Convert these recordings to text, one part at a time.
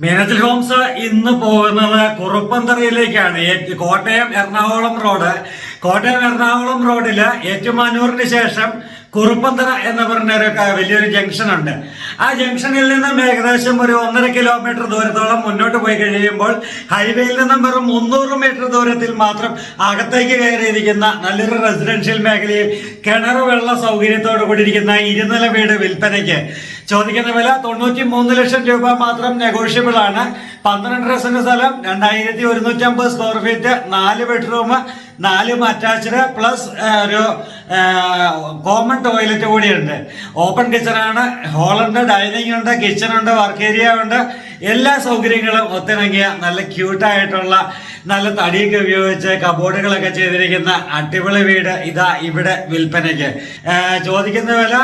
Meenachil homes ഇന്ന് പോകുന്നത് കുറുപ്പന്തറയിലേക്കാണ്. കോട്ടയം എറണാകുളം റോഡ്. കോട്ടയം എറണാകുളം റോഡിൽ ഏറ്റുമാനൂറിന് ശേഷം കുറുപ്പന്തറ എന്ന് പറഞ്ഞ വലിയൊരു ജംഗ്ഷൻ ഉണ്ട്. ആ ജംഗ്ഷനിൽ നിന്നും ഏകദേശം ഒരു ഒന്നര കിലോമീറ്റർ ദൂരത്തോളം മുന്നോട്ട് പോയി കഴിയുമ്പോൾ ഹൈവേയിൽ നിന്നും വെറും മുന്നൂറ് മീറ്റർ ദൂരത്തിൽ മാത്രം അകത്തേക്ക് കയറിയിരിക്കുന്ന നല്ലൊരു റെസിഡൻഷ്യൽ മേഖലയിൽ കിണർ വെള്ള സൗകര്യത്തോടു കൂടിയിരിക്കുന്ന ഇരുനില വീട് വിൽപ്പനയ്ക്ക് ചോദിക്കുന്ന വില തൊണ്ണൂറ്റി മൂന്ന് ലക്ഷം രൂപ മാത്രം നെഗോഷ്യബിൾ ആണ്. പന്ത്രണ്ടര സെന്റ് സ്ഥലം രണ്ടായിരത്തി ഒരുന്നൂറ്റി അമ്പത് സ്ക്വയർ ഫീറ്റ് നാല് ബെഡ്റൂം നാലും അറ്റാച്ച്ഡ് പ്ലസ് ഒരു കോമൺ ടോയ്ലറ്റ് കൂടിയുണ്ട്. ഓപ്പൺ കിച്ചണാണ് ഹോളുണ്ട് ഡൈനിങ് ഉണ്ട് കിച്ചൺ ഉണ്ട് വർക്ക് ഏരിയ ഉണ്ട്. എല്ലാ സൗകര്യങ്ങളും ഒത്തിണങ്ങിയ നല്ല ക്യൂട്ടായിട്ടുള്ള നല്ല തടിയൊക്കെ ഉപയോഗിച്ച് കബോർഡുകളൊക്കെ ചെയ്തിരിക്കുന്ന അടിപൊളി വീട് ഇതാ ഇവിടെ വിൽപ്പനയ്ക്ക്. ചോദിക്കുന്ന വില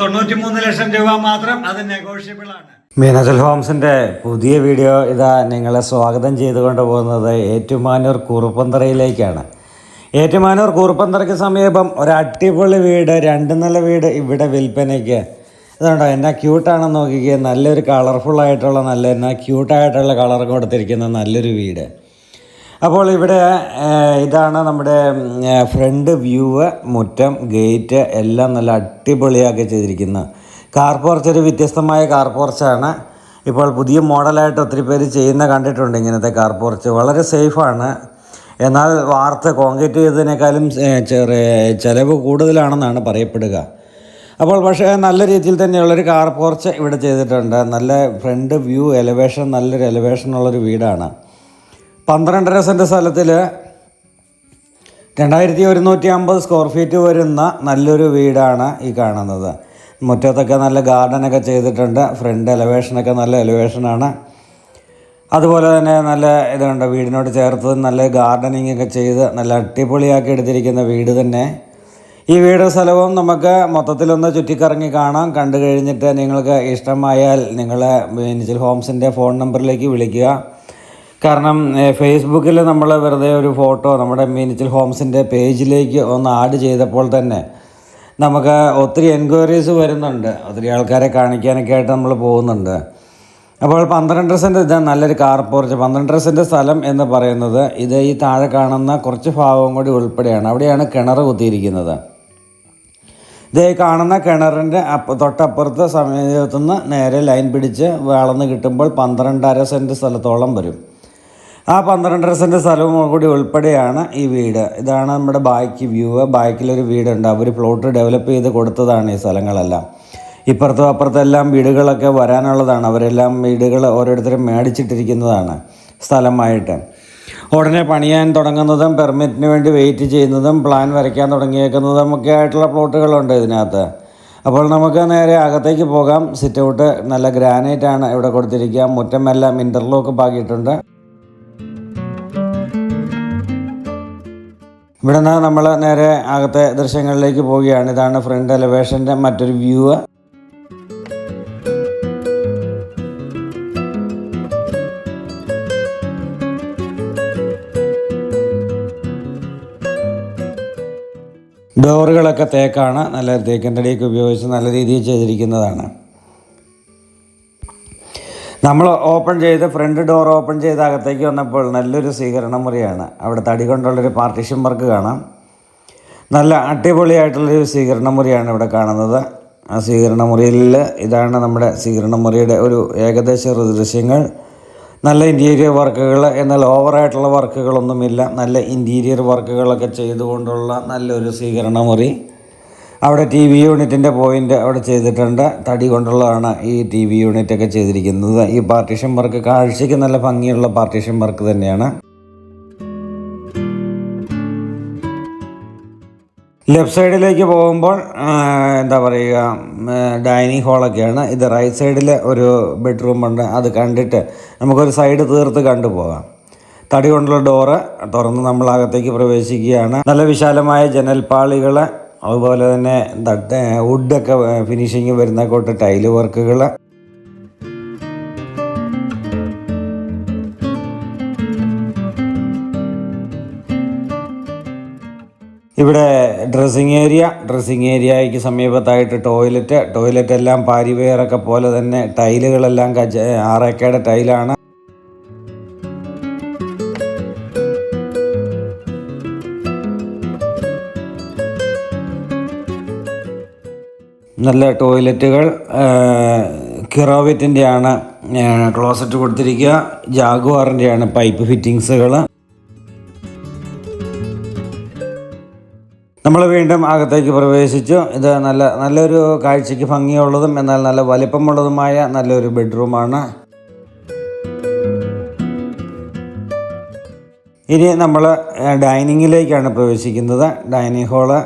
തൊണ്ണൂറ്റി മൂന്ന് ലക്ഷം രൂപ മാത്രം അത് നെഗോഷ്യബിൾ ആണ്. മീനജൽ ഹോംസിന്റെ പുതിയ വീഡിയോ ഇതാ നിങ്ങളെ സ്വാഗതം ചെയ്തുകൊണ്ട് പോകുന്നത് ഏറ്റുമാനൂർ കുറുപ്പന്തറയിലേക്കാണ്. ഏറ്റുമാനൂർ കൂർപ്പന്തറയ്ക്ക് സമീപം ഒരു അടിപൊളി വീട് രണ്ട് നില വീട് ഇവിടെ വിൽപ്പനയ്ക്ക്. ഇതുണ്ടോ? എന്നാ ക്യൂട്ടാണെന്ന് നോക്കിക്കുക നല്ലൊരു കളർഫുൾ ആയിട്ടുള്ള നല്ല എന്നാ ക്യൂട്ടായിട്ടുള്ള കളർ കൊടുത്തിരിക്കുന്ന നല്ലൊരു വീട്. അപ്പോൾ ഇവിടെ ഇതാണ് നമ്മുടെ ഫ്രണ്ട് വ്യൂവ് മുറ്റം ഗേറ്റ് എല്ലാം നല്ല അടിപൊളിയാക്കി ചെയ്തിരിക്കുന്നത് കാർ പോർച്ച് ഒരു വ്യത്യസ്തമായ കാർ പോർച്ചാണ് ഇപ്പോൾ പുതിയ മോഡലായിട്ട് ഒത്തിരി പേര് ചെയ്യുന്ന കണ്ടിട്ടുണ്ട് ഇങ്ങനത്തെ കാർ പോർച്ച് വളരെ സേഫാണ് എന്നാൽ വാർത്ത കോൺക്രീറ്റ് ചെയ്തതിനേക്കാളും ചിലവ് കൂടുതലാണെന്നാണ് പറയപ്പെടുക. അപ്പോൾ പക്ഷേ നല്ല രീതിയിൽ തന്നെയുള്ളൊരു കാർ പോർച്ച് ഇവിടെ ചെയ്തിട്ടുണ്ട്. നല്ല ഫ്രണ്ട് വ്യൂ എലവേഷൻ നല്ലൊരു എലവേഷനുള്ളൊരു വീടാണ്. പന്ത്രണ്ടര സെന്റ് സ്ഥലത്തിൽ രണ്ടായിരത്തി ഒരുന്നൂറ്റി അമ്പത് സ്ക്വയർ ഫീറ്റ് വരുന്ന നല്ലൊരു വീടാണ് ഈ കാണുന്നത്. മുറ്റത്തൊക്കെ നല്ല ഗാർഡനൊക്കെ ചെയ്തിട്ടുണ്ട്. ഫ്രണ്ട് എലവേഷനൊക്കെ നല്ല എലവേഷനാണ്. അതുപോലെ തന്നെ നല്ല ഇതുണ്ട് വീടിനോട് ചേർത്ത് നല്ല ഗാർഡനിങ് ഒക്കെ ചെയ്ത് നല്ല അടിപൊളിയാക്കി എടുത്തിരിക്കുന്ന വീട് തന്നെ. ഈ വീട് സ്ഥലവും നമുക്ക് മൊത്തത്തിലൊന്ന് ചുറ്റിക്കറങ്ങി കാണാം. കണ്ടു കഴിഞ്ഞിട്ട് നിങ്ങൾക്ക് ഇഷ്ടമായാൽ നിങ്ങൾ മിനിച്ചൽ ഹോംസിന്റെ ഫോൺ നമ്പറിലേക്ക് വിളിക്കുക. കാരണം ഫേസ്ബുക്കിൽ നമ്മൾ വെറുതെ ഒരു ഫോട്ടോ നമ്മുടെ മീനിച്ചിൽ ഹോംസിന്റെ പേജിലേക്ക് ഒന്ന് ആഡ് ചെയ്തപ്പോൾ തന്നെ നമുക്ക് ഒത്തിരി എൻക്വയറീസ് വരുന്നുണ്ട്. ഒത്തിരി ആൾക്കാരെ കാണിക്കാനൊക്കെ ആയിട്ട് നമ്മൾ പോകുന്നുണ്ട്. അപ്പോൾ പന്ത്രണ്ടര സെന്റ് ഇതാ നല്ലൊരു കാർ പോർച്ച് പന്ത്രണ്ടര സെന്റ് സ്ഥലം എന്ന് പറയുന്നത് ഇത് ഈ താഴെ കാണുന്ന കുറച്ച് ഭാഗവും കൂടി ഉൾപ്പെടെയാണ്. അവിടെയാണ് കിണർ കുത്തിയിരിക്കുന്നത്. ഇത് കാണുന്ന കിണറിന്റെ അപ്പ തൊട്ടപ്പുറത്ത് സമീപത്തുനിന്ന് നേരെ ലൈൻ പിടിച്ച് വളർന്ന് കിട്ടുമ്പോൾ പന്ത്രണ്ടര സെന്റ് സ്ഥലത്തോളം വരും. ആ പന്ത്രണ്ടര സെന്റ് സ്ഥലവും കൂടി ഉൾപ്പെടെയാണ് ഈ വീട്. ഇതാണ് നമ്മുടെ ബാക്കി വ്യൂ ബാക്കിലൊരു വീടുണ്ട്. അവർ പ്ലോട്ട് ഡെവലപ്പ് ചെയ്ത് കൊടുത്തതാണ് ഈ സ്ഥലങ്ങളെല്ലാം. ഇപ്പുറത്തും അപ്പുറത്തും എല്ലാം വീടുകളൊക്കെ വരാനുള്ളതാണ്. അവരെല്ലാം വീടുകൾ ഓരോരുത്തരും മേടിച്ചിട്ടിരിക്കുന്നതാണ് സ്ഥലമായിട്ട്. ഉടനെ പണിയാൻ തുടങ്ങുന്നതും പെർമിറ്റിന് വേണ്ടി വെയിറ്റ് ചെയ്യുന്നതും പ്ലാൻ വരയ്ക്കാൻ തുടങ്ങിയേക്കുന്നതും ഒക്കെ ആയിട്ടുള്ള പ്ലോട്ടുകളുണ്ട് ഇതിനകത്ത്. അപ്പോൾ നമുക്ക് നേരെ അകത്തേക്ക് പോകാം. സിറ്റ് ഔട്ട് നല്ല ഗ്രാനൈറ്റ് ആണ് ഇവിടെ കൊടുത്തിരിക്കുക. മുറ്റമെല്ലാം ഇന്റർലോക്ക് പാകിയിട്ടുണ്ട് ഇവിടെ നിന്ന് നമ്മൾ നേരെ അകത്തെ ദൃശ്യങ്ങളിലേക്ക് പോവുകയാണ്. ഇതാണ് ഫ്രണ്ട് എലവേഷന്റെ മറ്റൊരു വ്യൂ. ഡോറുകളൊക്കെ തേക്കാണ് നല്ല തേക്കിന്റെ അടിയൊക്കെ ഉപയോഗിച്ച് നല്ല രീതിയിൽ ചെയ്തിരിക്കുന്നതാണ്. നമ്മൾ ഓപ്പൺ ചെയ്ത് ഫ്രണ്ട് ഡോർ ഓപ്പൺ ചെയ്ത് അകത്തേക്ക് വന്നപ്പോൾ നല്ലൊരു സ്വീകരണ മുറിയാണ്. അവിടെ തടി കൊണ്ടുള്ളൊരു പാർട്ടീഷൻ വർക്ക് കാണാം. നല്ല അടിപൊളിയായിട്ടുള്ളൊരു സ്വീകരണ മുറിയാണ് ഇവിടെ കാണുന്നത്. ആ സ്വീകരണ മുറിയിൽ ഇതാണ് നമ്മുടെ സ്വീകരണ മുറിയുടെ ഒരു ഏകദേശ ദൃശ്യങ്ങൾ. നല്ല ഇന്റീരിയർ വർക്കുകൾ എന്നാൽ ഓവറായിട്ടുള്ള വർക്കുകളൊന്നുമില്ല നല്ല ഇന്റീരിയർ വർക്കുകളൊക്കെ ചെയ്തുകൊണ്ടുള്ള നല്ലൊരു സ്വീകരണ മുറി അവിടെ ടി വി യൂണിറ്റിന്റെ പോയിന്റ് അവിടെ ചെയ്തിട്ടുണ്ട്. തടി കൊണ്ടുള്ളതാണ് ഈ ടി വി യൂണിറ്റൊക്കെ ചെയ്തിരിക്കുന്നത്. ഈ പാർട്ടീഷൻ വർക്ക് കാഴ്ചയ്ക്ക് നല്ല ഭംഗിയുള്ള പാർട്ടീഷൻ വർക്ക് തന്നെയാണ്. ലെഫ്റ്റ് സൈഡിലേക്ക് പോകുമ്പോൾ എന്താ പറയുക ഡൈനിങ് ഹാളൊക്കെയാണ്. ഇത് റൈറ്റ് സൈഡിൽ ഒരു ബെഡ്റൂം ഉണ്ട്. അത് കണ്ടിട്ട് നമുക്കൊരു സൈഡ് തീർത്ത് കണ്ടു പോകാം തടി കൊണ്ടുള്ള ഡോറ് തുറന്ന് നമ്മൾ അകത്തേക്ക് പ്രവേശിക്കുകയാണ്. നല്ല വിശാലമായ ജനൽപ്പാളികൾ അതുപോലെ തന്നെ വുഡൊക്കെ ഫിനിഷിങ് വരുന്ന കൂട്ട് ടൈൽ വർക്കുകൾ ഇവിടെ ഡ്രസ്സിങ് ഏരിയ ഡ്രസ്സിങ് ഏരിയയ്ക്ക് സമീപത്തായിട്ട് ടോയ്ലറ്റ് ടോയ്ലറ്റ് എല്ലാം പാരിവെയറൊക്കെ പോലെ തന്നെ ടൈലുകളെല്ലാം കജ ആറേക്കയുടെ ടൈലാണ് നല്ല ടോയ്ലറ്റുകൾ കിറോവിറ്റിന്റെയാണ് ക്ലോസറ്റ് കൊടുത്തിരിക്കുക. ജാഗുവാറിന്റെയാണ് പൈപ്പ് ഫിറ്റിങ്സുകൾ നമ്മൾ വീണ്ടും അകത്തേക്ക് പ്രവേശിച്ചു. ഇത് നല്ല നല്ലൊരു കാഴ്ചയ്ക്ക് ഭംഗിയുള്ളതും എന്നാൽ നല്ല വലിപ്പമുള്ളതുമായ നല്ലൊരു ബെഡ്റൂമാണ്. ഇനി നമ്മൾ ഡൈനിങ്ങിലേക്കാണ് പ്രവേശിക്കുന്നത്. Dining hall.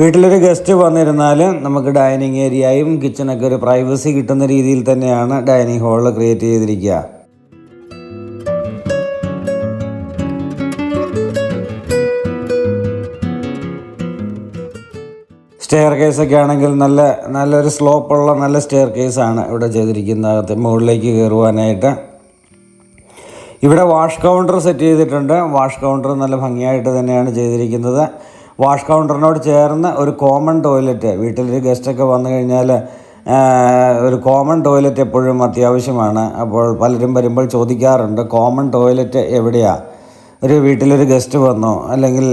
വീട്ടിലൊരു ഗസ്റ്റ് വന്നിരുന്നാൽ നമുക്ക് ഡൈനിങ് ഏരിയയും കിച്ചണൊക്കെ ഒരു പ്രൈവസി കിട്ടുന്ന രീതിയിൽ തന്നെയാണ് ഡൈനിങ് ഹോൾ ക്രിയേറ്റ് ചെയ്തിരിക്കുക. സ്റ്റെയർ കേസൊക്കെ ആണെങ്കിൽ നല്ല നല്ലൊരു സ്ലോപ്പുള്ള നല്ല സ്റ്റെയർ കേസാണ് ഇവിടെ ചെയ്തിരിക്കുന്ന അകത്ത് മുകളിലേക്ക് കയറുവാനായിട്ട്. ഇവിടെ വാഷ് കൗണ്ടർ സെറ്റ് ചെയ്തിട്ടുണ്ട്. വാഷ് കൗണ്ടർ നല്ല ഭംഗിയായിട്ട് തന്നെയാണ് ചെയ്തിരിക്കുന്നത്. വാഷ് കൗണ്ടറിനോട് ചേർന്ന് ഒരു കോമൺ ടോയ്ലറ്റ് വീട്ടിലൊരു ഗസ്റ്റൊക്കെ വന്നു കഴിഞ്ഞാൽ ഒരു കോമൺ ടോയ്ലറ്റ് എപ്പോഴും അത്യാവശ്യമാണ്. അപ്പോൾ പലരും വരുമ്പോൾ ചോദിക്കാറുണ്ട് കോമൺ ടോയ്ലറ്റ് എവിടെയാണ് ഒരു വീട്ടിലൊരു ഗസ്റ്റ് വന്നു അല്ലെങ്കിൽ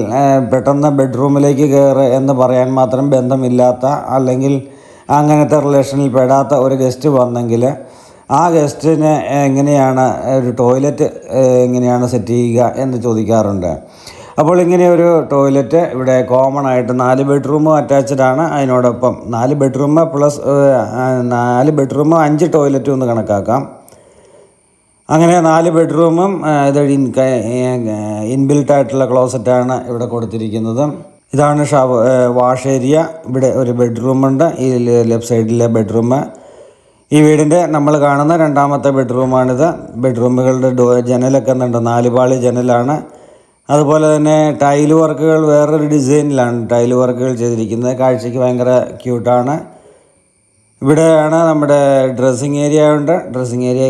പെട്ടെന്ന് ബെഡ്റൂമിലേക്ക് കയറ് എന്ന് പറയാൻ മാത്രം ബന്ധമില്ലാത്ത അല്ലെങ്കിൽ അങ്ങനത്തെ റിലേഷനിൽ പെടാത്ത ഒരു ഗസ്റ്റ് വന്നെങ്കിൽ ആ ഗസ്റ്റിന് എങ്ങനെയാണ് ഒരു ടോയ്ലറ്റ് എങ്ങനെയാണ് സെറ്റ് ചെയ്യുക എന്ന് ചോദിക്കാറുണ്ട്. അപ്പോൾ ഇങ്ങനെ ഒരു ടോയ്ലറ്റ് ഇവിടെ കോമൺ ആയിട്ട് നാല് ബെഡ്റൂമും അറ്റാച്ച്ഡ് ആണ് അതിനോടൊപ്പം. നാല് ബെഡ്റൂം പ്ലസ് നാല് ബെഡ്റൂമും അഞ്ച് ടോയ്ലറ്റും ഒന്ന് കണക്കാക്കാം. അങ്ങനെ നാല് ബെഡ്റൂമും ഇതൊരു ഇത് ഇൻ ഇൻബിൽട്ട് ആയിട്ടുള്ള ക്ലോസറ്റാണ് ഇവിടെ കൊടുത്തിരിക്കുന്നത്. ഇതാണ് ഷവ വാഷ് ഏരിയ. ഇവിടെ ഒരു ബെഡ്റൂമുണ്ട്. ഈ ലെഫ്റ്റ് സൈഡിലെ ബെഡ്റൂം ഈ വീടിന്റെ നമ്മൾ കാണുന്ന രണ്ടാമത്തെ ബെഡ്റൂമാണിത്. ബെഡ്റൂമുകളുടെ ഡോ ജനലൊക്കെ ഉണ്ട് നാല് പാളി ജനലാണ്. അതുപോലെ തന്നെ ടൈൽ വർക്കുകൾ വേറൊരു ഡിസൈനിലാണ് ടൈൽ വർക്കുകൾ ചെയ്തിരിക്കുന്നത്. കാഴ്ചയ്ക്ക് ഭയങ്കര ക്യൂട്ടാണ്. ഇവിടെയാണ് നമ്മുടെ ഡ്രസ്സിങ് ഏരിയ ഉണ്ട്. ഡ്രസ്സിങ് ഏരിയ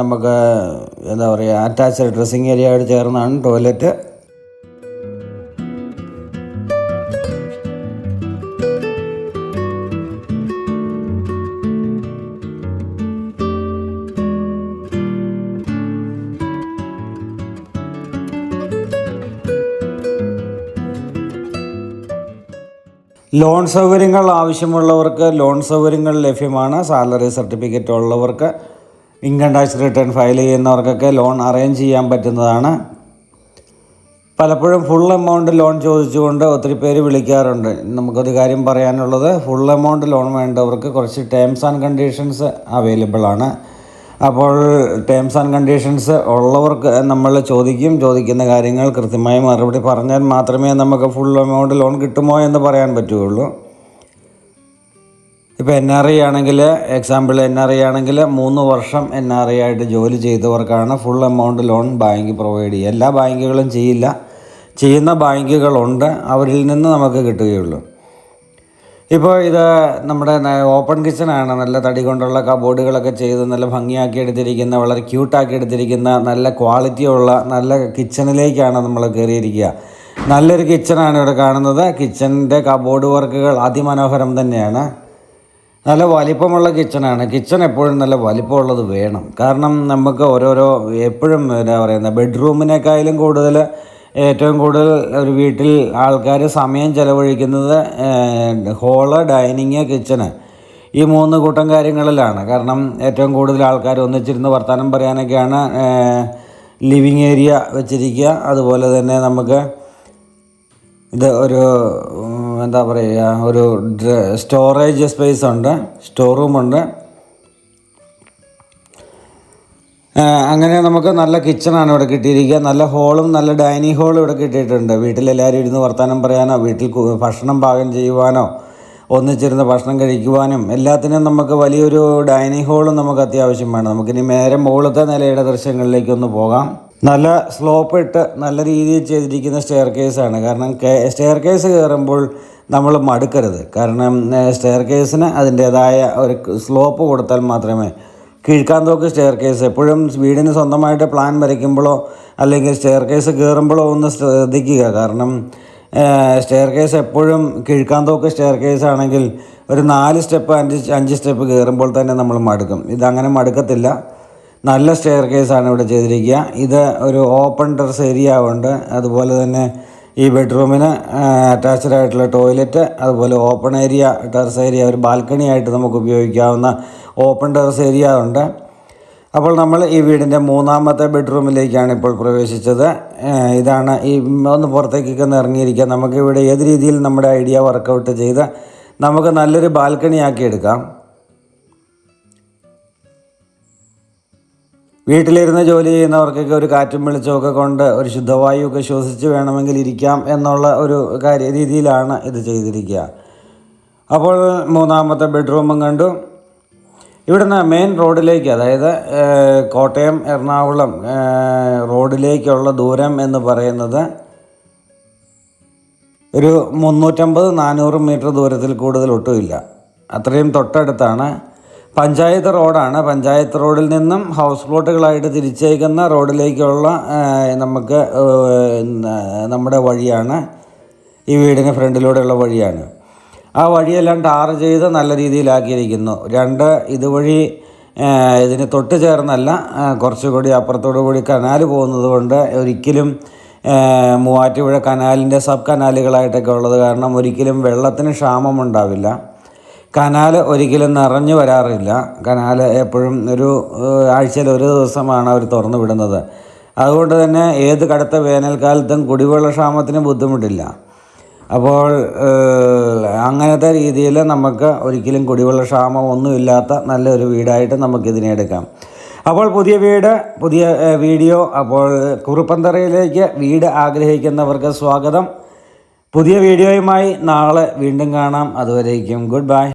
നമുക്ക് എന്താ പറയുക അറ്റാച്ച്ഡ് ഡ്രസ്സിങ് ഏരിയയോട് ചേർന്നാണ് ടോയ്ലറ്റ് ലോൺ സൗകര്യങ്ങൾ ആവശ്യമുള്ളവർക്ക് ലോൺ സൗകര്യങ്ങൾ ലഭ്യമാണ്. സാലറി സർട്ടിഫിക്കറ്റ് ഉള്ളവർക്ക് ഇൻകം ടാക്സ് റിട്ടേൺ ഫയൽ ചെയ്യുന്നവർക്കൊക്കെ ലോൺ അറേഞ്ച് ചെയ്യാൻ പറ്റുന്നതാണ്. പലപ്പോഴും ഫുൾ എമൗണ്ട് ലോൺ ചോദിച്ചുകൊണ്ട് ഒത്തിരി പേര് വിളിക്കാറുണ്ട്. നമുക്കൊരു കാര്യം പറയാനുള്ളത് ഫുൾ എമൗണ്ട് ലോൺ വേണ്ടവർക്ക് കുറച്ച് ടേംസ് ആൻഡ് കണ്ടീഷൻസ് അവൈലബിൾ ആണ് അപ്പോൾ ടേംസ് ആൻഡ് കണ്ടീഷൻസ് ഉള്ളവർക്ക് നമ്മൾ ചോദിക്കും ചോദിക്കുന്ന കാര്യങ്ങൾ കൃത്യമായി മറുപടി പറഞ്ഞാൽ മാത്രമേ നമുക്ക് ഫുൾ എമൗണ്ട് ലോൺ കിട്ടുമോ എന്ന് പറയാൻ പറ്റുകയുള്ളൂ. ഇപ്പോൾ എൻ ആർ ഐ ആണെങ്കിൽ എക്സാമ്പിൾ എൻ ആർ ഐ ആണെങ്കിൽ മൂന്ന് വർഷം എൻ ആർ ഐ ആയിട്ട് ജോലി ചെയ്തവർക്കാണ് full amount loan bank provide ചെയ്യുക. എല്ലാ ബാങ്കുകളും ചെയ്യില്ല. ചെയ്യുന്ന ബാങ്കുകളുണ്ട്. അവരിൽ നിന്ന് നമുക്ക് കിട്ടുകയുള്ളൂ. ഇപ്പോൾ ഇത് നമ്മുടെ ഓപ്പൺ കിച്ചണാണ് നല്ല തടി കൊണ്ടുള്ള കബോർഡുകളൊക്കെ ചെയ്ത് നല്ല ഭംഗിയാക്കി എടുത്തിരിക്കുന്ന വളരെ ക്യൂട്ടാക്കി എടുത്തിരിക്കുന്ന നല്ല ക്വാളിറ്റിയുള്ള നല്ല കിച്ചണിലേക്കാണ് നമ്മൾ കയറിയിരിക്കുക നല്ലൊരു കിച്ചണാണ് ഇവിടെ കാണുന്നത്. കിച്ചണിന്റെ കബോർഡ് വർക്കുകൾ അതിമനോഹരം തന്നെയാണ്. നല്ല വലിപ്പമുള്ള കിച്ചണാണ് കിച്ചൺ എപ്പോഴും നല്ല വലിപ്പമുള്ളത് വേണം. കാരണം നമുക്ക് ഓരോരോ എപ്പോഴും എന്താ പറയുന്നത് ബെഡ്റൂമിനേക്കാളും കൂടുതൽ ഏറ്റവും കൂടുതൽ ഒരു വീട്ടിൽ ആൾക്കാർ സമയം ചിലവഴിക്കുന്നത് ഹോൾ ഡൈനിങ് കിച്ചണ് ഈ മൂന്ന് കൂട്ടം കാര്യങ്ങളിലാണ്. കാരണം ഏറ്റവും കൂടുതൽ ആൾക്കാർ ഒന്നിച്ചിരുന്ന് വർത്തമാനം പറയാനൊക്കെയാണ് ലിവിങ് ഏരിയ വെച്ചിരിക്കുക. അതുപോലെ തന്നെ നമുക്ക് ഇത് ഒരു എന്താ പറയുക ഒരു സ്റ്റോറേജ് സ്പേസ് ഉണ്ട് സ്റ്റോർ റൂമുണ്ട്. അങ്ങനെ നമുക്ക് നല്ല കിച്ചണാണ് ഇവിടെ കിട്ടിയിരിക്കുക. നല്ല ഹോളും നല്ല ഡൈനിങ് ഹോളും ഇവിടെ കിട്ടിയിട്ടുണ്ട്. വീട്ടിലെല്ലാവരും ഇരുന്ന് വർത്തമാനം പറയാനോ വീട്ടിൽ ഭക്ഷണം പാകം ചെയ്യുവാനോ ഒന്നിച്ചിരുന്ന് ഭക്ഷണം കഴിക്കുവാനും എല്ലാത്തിനും നമുക്ക് വലിയൊരു ഡൈനിങ് ഹോളും നമുക്ക് അത്യാവശ്യമാണ് നമുക്കിനി നേരെ മുകളിലത്തെ നിലയുടെ ദൃശ്യങ്ങളിലേക്കൊന്ന് പോകാം. നല്ല സ്ലോപ്പ് ഇട്ട് നല്ല രീതിയിൽ ചെയ്തിരിക്കുന്ന സ്റ്റെയർ കേസാണ് കാരണം സ്റ്റെയർ കേസ് കയറുമ്പോൾ നമ്മൾ മടുക്കരുത്. കാരണം സ്റ്റെയർ കേസിന് അതിന്റേതായ ഒരു സ്ലോപ്പ് കൊടുത്താൽ മാത്രമേ കീഴ്ക്കാന്തോക്ക് സ്റ്റെയർ കേസ് എപ്പോഴും വീടിന് സ്വന്തമായിട്ട് പ്ലാൻ വരയ്ക്കുമ്പോഴോ അല്ലെങ്കിൽ സ്റ്റെയർ കേസ് കയറുമ്പോഴോ ഒന്ന് ശ്രദ്ധിക്കുക. കാരണം സ്റ്റെയർ കേസ് എപ്പോഴും കീഴ്ക്കാന്തോക്ക് സ്റ്റെയർ കേസ് ആണെങ്കിൽ ഒരു നാല് സ്റ്റെപ്പ് അഞ്ച് അഞ്ച് സ്റ്റെപ്പ് കയറുമ്പോൾ തന്നെ നമ്മൾ മടുക്കും. ഇതങ്ങനെ മടുക്കത്തില്ല. നല്ല സ്റ്റെയർ കേസാണ് ഇവിടെ ചെയ്തിരിക്കുക. ഇത് ഒരു ഓപ്പൺ ടെറസ് ഏരിയ ഉണ്ട് അതുപോലെ തന്നെ ഈ ബെഡ്റൂമിന് അറ്റാച്ച്ഡ് ആയിട്ടുള്ള ടോയ്ലറ്റ് അതുപോലെ ഓപ്പൺ ഏരിയ ടെറസ് ഏരിയ ഒരു ബാൽക്കണി ആയിട്ട് നമുക്ക് ഉപയോഗിക്കാവുന്ന ഓപ്പൺ ടെറസ് ഏരിയ ഉണ്ട്. അപ്പോൾ നമ്മൾ ഈ വീടിന്റെ മൂന്നാമത്തെ ബെഡ്റൂമിലേക്കാണ് ഇപ്പോൾ പ്രവേശിച്ചത്. ഇതാണ് ഈ ഒന്ന് പുറത്തേക്കൊക്കെ ഒന്ന് ഇറങ്ങിയിരിക്കുക നമുക്കിവിടെ ഏത് രീതിയിൽ നമ്മുടെ ഐഡിയ വർക്കൗട്ട് ചെയ്ത് നമുക്ക് നല്ലൊരു ബാൽക്കണി ആക്കി എടുക്കാം. വീട്ടിലിരുന്ന് ജോലി ചെയ്യുന്നവർക്കൊക്കെ ഒരു കാറ്റും വെളിച്ചമൊക്കെ കൊണ്ട് ഒരു ശുദ്ധവായുവൊക്കെ ശ്വസിച്ച് വേണമെങ്കിൽ ഇരിക്കാം എന്നുള്ള ഒരു കാര്യ രീതിയിലാണ് ഇത് ചെയ്തിരിക്കുക. അപ്പോൾ മൂന്നാമത്തെ ബെഡ്റൂമും കണ്ടു. ഇവിടുന്ന് മെയിൻ റോഡിലേക്ക് അതായത് കോട്ടയം എറണാകുളം റോഡിലേക്കുള്ള ദൂരം എന്ന് പറയുന്നത് ഒരു മുന്നൂറ്റമ്പത് നാനൂറ് മീറ്റർ ദൂരത്തിൽ കൂടുതൽ ഒട്ടുമില്ല. അത്രയും തൊട്ടടുത്താണ്. പഞ്ചായത്ത് റോഡാണ്. പഞ്ചായത്ത് റോഡിൽ നിന്നും ഹൗസ് പ്ലോട്ടുകളായിട്ട് തിരിച്ചേക്കുന്ന റോഡിലേക്കുള്ള നമുക്ക് നമ്മുടെ വഴിയാണ്. ഈ വീടിന് ഫ്രണ്ടിലൂടെയുള്ള വഴിയാണ്. ആ വഴിയെല്ലാം ടാർ ചെയ്ത് നല്ല രീതിയിലാക്കിയിരിക്കുന്നു. രണ്ട് ഇതുവഴി ഇതിന് തൊട്ട് ചേർന്നല്ല കുറച്ചുകൂടി അപ്പുറത്തോടു കൂടി കനാൽ പോകുന്നത് കൊണ്ട് ഒരിക്കലും മൂവാറ്റുപുഴ കനാലിന്റെ സബ് കനാലുകളായിട്ടൊക്കെ ഉള്ളത് കാരണം ഒരിക്കലും വെള്ളത്തിന് ക്ഷാമം ഉണ്ടാവില്ല. കനാൽ ഒരിക്കലും നിറഞ്ഞു വരാറില്ല. കനാൽ എപ്പോഴും ഒരു ആഴ്ചയിൽ ഒരു ദിവസമാണ് അവർ തുറന്നു വിടുന്നത്. അതുകൊണ്ട് തന്നെ ഏത് കടുത്ത വേനൽക്കാലത്തും കുടിവെള്ള ക്ഷാമത്തിന് ബുദ്ധിമുട്ടില്ല. അപ്പോൾ അങ്ങനത്തെ രീതിയിൽ നമുക്ക് ഒരിക്കലും കുടിവെള്ള ക്ഷാമം ഒന്നുമില്ലാത്ത നല്ലൊരു വീടായിട്ട് നമുക്കിതിനെ എടുക്കാം. അപ്പോൾ പുതിയ വീട് പുതിയ വീഡിയോ. അപ്പോൾ കുറുപ്പന്തറയിലേക്ക് വീട് ആഗ്രഹിക്കുന്നവർക്ക് സ്വാഗതം. പുതിയ വീഡിയോയുമായി നാളെ വീണ്ടും കാണാം. അതുവരേക്കും ഗുഡ് ബൈ.